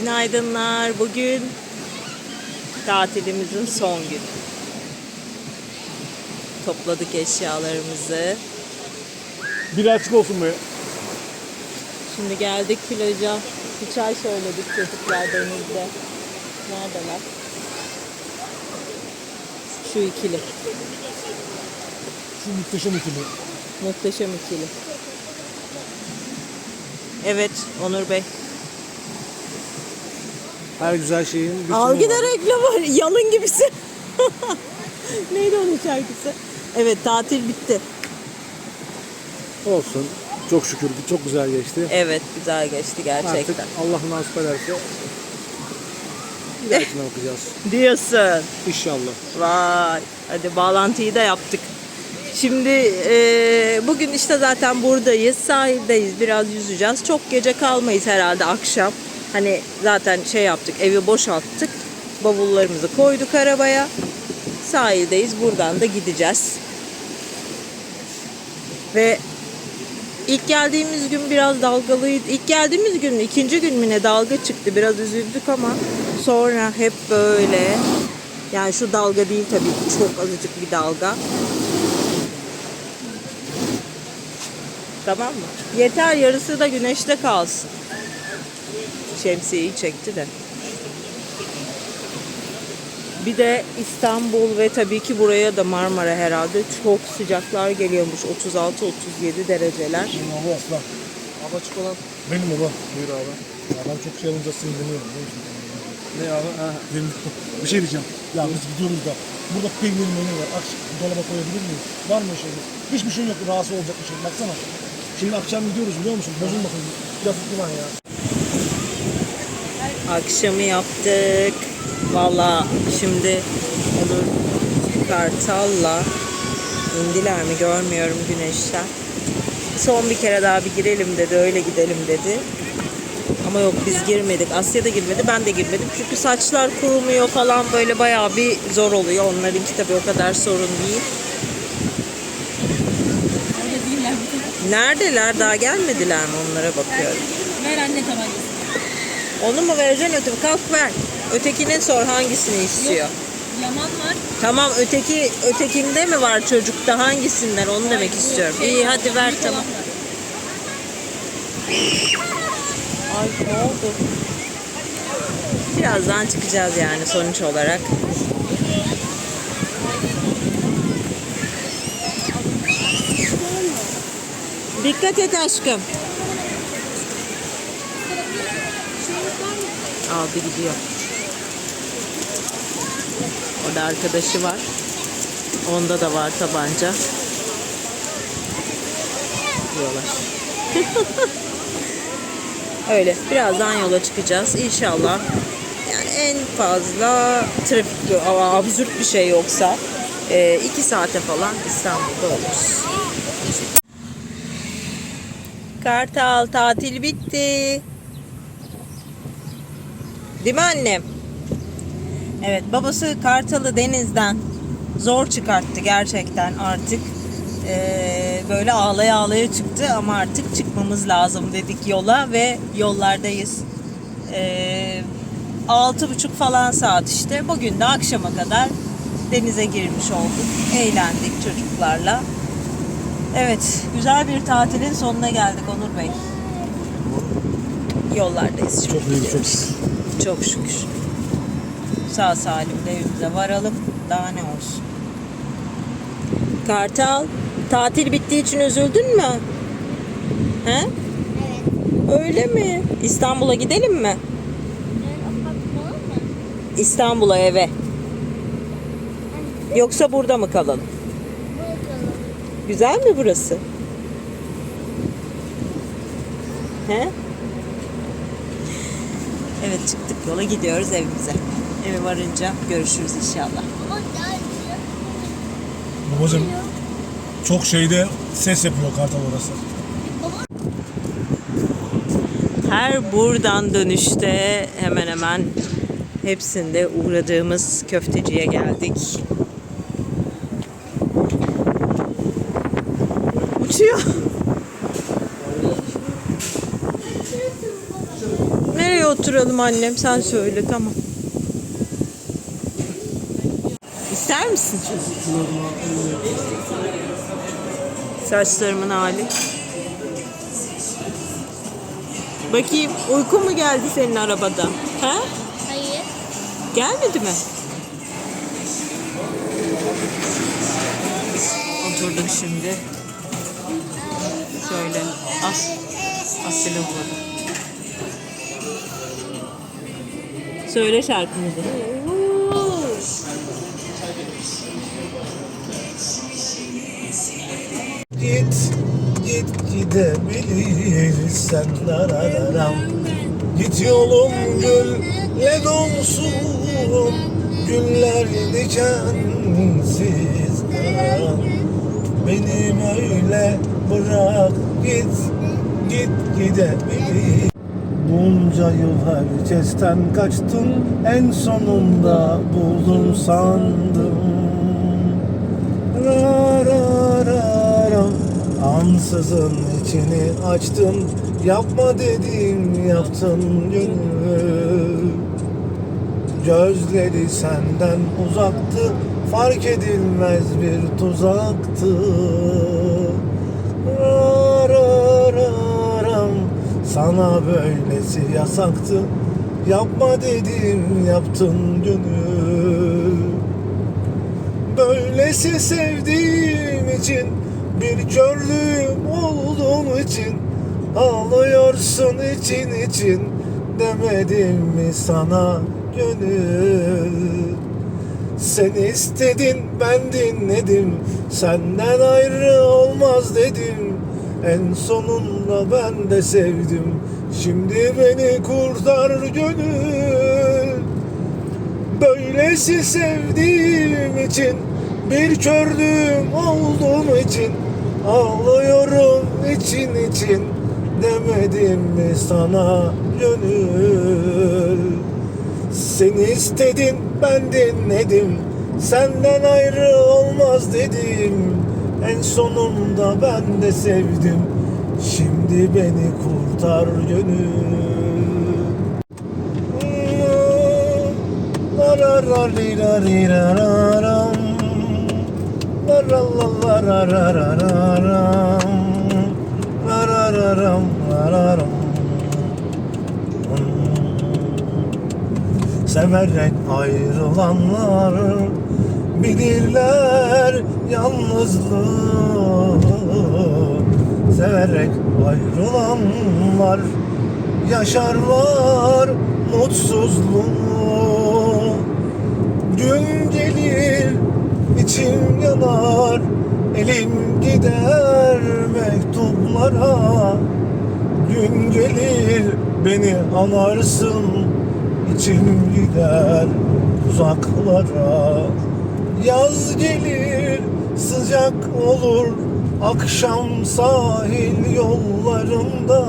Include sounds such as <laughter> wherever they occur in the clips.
Günaydınlar. Bugün tatilimizin son günü. Topladık eşyalarımızı. Bir açık olsun be. Şimdi geldik plaja. Bir çay söyledik çocuklar denizde. Neredeler? Şu ikili. Şu muhteşem ikili. Muhteşem ikili. Evet Onur Bey. Her güzel şeyin bir sonu Algıda var. reklam var. Yalın gibisin. <laughs> Neydi onun şarkısı? Evet tatil bitti. Olsun. Çok şükür çok güzel geçti. Evet güzel geçti gerçekten. Artık Allah nasip ederse bir dahakine bakacağız. <laughs> Diyorsun. İnşallah. Vay. Hadi bağlantıyı da yaptık. Şimdi e, bugün işte zaten buradayız. Sahildeyiz. Biraz yüzeceğiz. Çok gece kalmayız herhalde akşam. Hani zaten şey yaptık. Evi boşalttık. Bavullarımızı koyduk arabaya. Sahildeyiz. Buradan da gideceğiz. Ve ilk geldiğimiz gün biraz dalgalıydı. İlk geldiğimiz gün ikinci gün mü ne dalga çıktı. Biraz üzüldük ama sonra hep böyle yani şu dalga değil tabii çok azıcık bir dalga. Tamam mı? Yeter yarısı da güneşte kalsın. Şemsiyeyi çekti de. Bir de İstanbul ve tabii ki buraya da Marmara herhalde çok sıcaklar geliyormuş. 36-37 dereceler. Benim baba aslan. Abi açık olan. Benim baba. Buyur abi. Ben çok şey olunca sinirleniyorum. Ne abi? Ha. Bir şey diyeceğim. Ya biz gidiyoruz da. Burada peynir menü var. Aç dolaba koyabilir miyiz? Var mı şey? Hiçbir şey yok. Rahatsız olacak bir şey. Baksana. Şimdi akşam gidiyoruz biliyor musun? Bozulmasın. Yazık lan ya. Akşamı yaptık. Valla şimdi Onur Kartal'la indiler mi görmüyorum güneşten. Son bir kere daha bir girelim dedi, öyle gidelim dedi. Ama yok biz girmedik. Asya da girmedi, ben de girmedim. Çünkü saçlar kurumuyor falan böyle bayağı bir zor oluyor. Onlarınki tabii o kadar sorun değil. Neredeler? Daha gelmediler mi? Onlara bakıyorum. Ver anne tabancası. Onu mu vereceksin öteki? Kalk ver. Ötekine sor hangisini istiyor. Yaman var. Tamam öteki ötekinde mi var çocukta hangisinden onu demek istiyorum. İyi hadi ver tamam. Ay ne oldu? Birazdan çıkacağız yani sonuç olarak. Dikkat et aşkım. Aldı gidiyor. Orada arkadaşı var. Onda da var tabanca. Diyorlar. <laughs> Öyle. Birazdan yola çıkacağız. İnşallah. Yani en fazla trafik ama absürt bir şey yoksa e, iki saate falan İstanbul'da oluruz. Kartal tatil bitti. Değil mi annem? Evet babası Kartal'ı denizden zor çıkarttı gerçekten artık. Ee, böyle ağlaya ağlaya çıktı ama artık çıkmamız lazım dedik yola ve yollardayız. Ee, altı buçuk falan saat işte. Bugün de akşama kadar denize girmiş olduk. Eğlendik çocuklarla. Evet, güzel bir tatilin sonuna geldik Onur Bey. Yollardayız. Çok iyi, çok gidiyoruz. Çok şükür. Sağ salim de evimize varalım. Daha ne olsun. Kartal, tatil bittiği için üzüldün mü? He? Evet. Öyle mi? İstanbul'a gidelim mi? İstanbul'a eve. Yoksa burada mı kalalım? Güzel mi burası? He? Evet çıktık yola gidiyoruz evimize. Eve varınca görüşürüz inşallah. Babacım çok şeyde ses yapıyor kartal orası. Her buradan dönüşte hemen hemen hepsinde uğradığımız köfteciye geldik. Nereye oturalım annem. Sen söyle tamam. İster misin? Saçlarımın hali. Bakayım uyku mu geldi senin arabada? Ha? Hayır. Gelmedi mi? Oturduk şimdi. Şöyle as asile burada. Söyle şarkımızı. Git, git gidebilirsen dararam. Git yolum gülle dolsun. Güller dikensiz karan Beni böyle bırak git, git gidebilir Bunca yıl herkesten kaçtım En sonunda buldum sandım. Ra ra ra ra. Ansızın içini açtın Yapma dedim yaptın gönül Gözleri senden uzaktı Fark edilmez bir tuzaktı Sana böylesi yasaktı. Yapma dedim yaptın gönül Böylesi sevdiğim için Bir körlüğüm olduğum için Ağlıyorsun için için Demedim mi sana gönül Sen istedin ben dinledim Senden ayrı olmaz dedim En sonunda ben de sevdim. Şimdi beni kurtar gönül. Böylesi sevdiğim için Bir kördüğüm olduğum için Ağlıyorum için için Demedim mi sana gönül? Seni istedin ben dinledim Senden ayrı olmaz dedim En sonunda ben de sevdim Şimdi beni kurtar gönül La la la. Severek ayrılanlar bilirler yalnızlığı Severek ayrılanlar yaşarlar mutsuzluğu. Gün gelir içim yanar Elim gider mektuplara. Gün gelir beni anarsın içim gider uzaklara Yaz gelir sıcak olur Akşam sahil yollarında.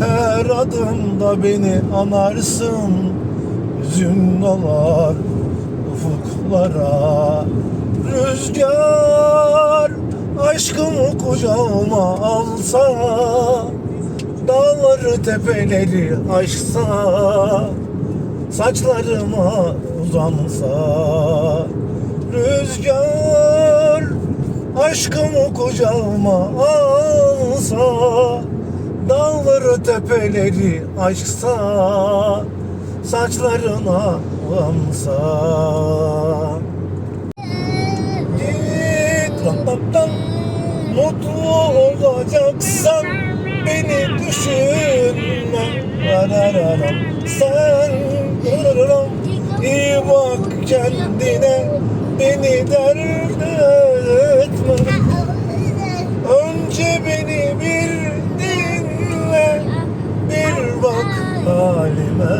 Her adımda beni anarsın Hüzün dolar ufuklara. Rüzgar aşkımı kucağıma alsa Dağları tepeleri aşsa Saçlarıma uzansa Rüzgar aşkımı kucağıma alsa Dağları tepeleri aşsa Saçlarına uzansa. Git ram pam pam Mutlu olacaksan beni düşünme. Sen iyi bak kendine Beni dert etme. Önce beni bir dinle Bir bak halime.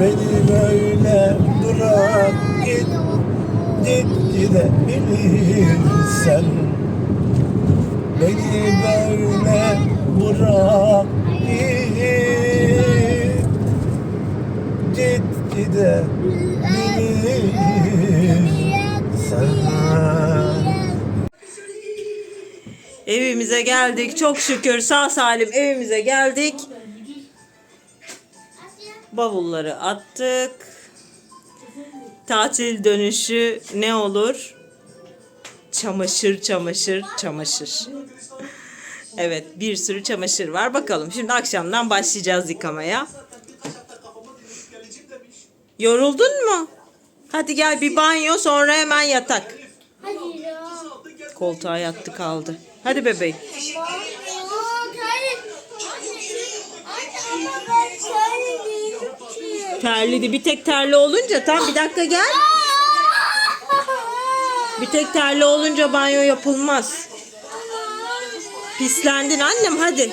Beni böyle bırak git Git gidebilirsen. Beni böyle bırak git Evimize geldik. Çok şükür sağ salim evimize geldik. Bavulları attık. Tatil dönüşü ne olur? Çamaşır, çamaşır, çamaşır. Evet, bir sürü çamaşır var. Bakalım şimdi akşamdan başlayacağız yıkamaya. Yoruldun mu? Hadi gel bir banyo sonra hemen yatak. Hadi ya. Koltuğa yattı kaldı. Hadi bebeğim. Ama Aa, terli. Anne, anne ama ben terli değilim ki. Terliydi. Bir tek terli olunca tam bir dakika gel. Bir tek terli olunca banyo yapılmaz. Pislendin annem hadi.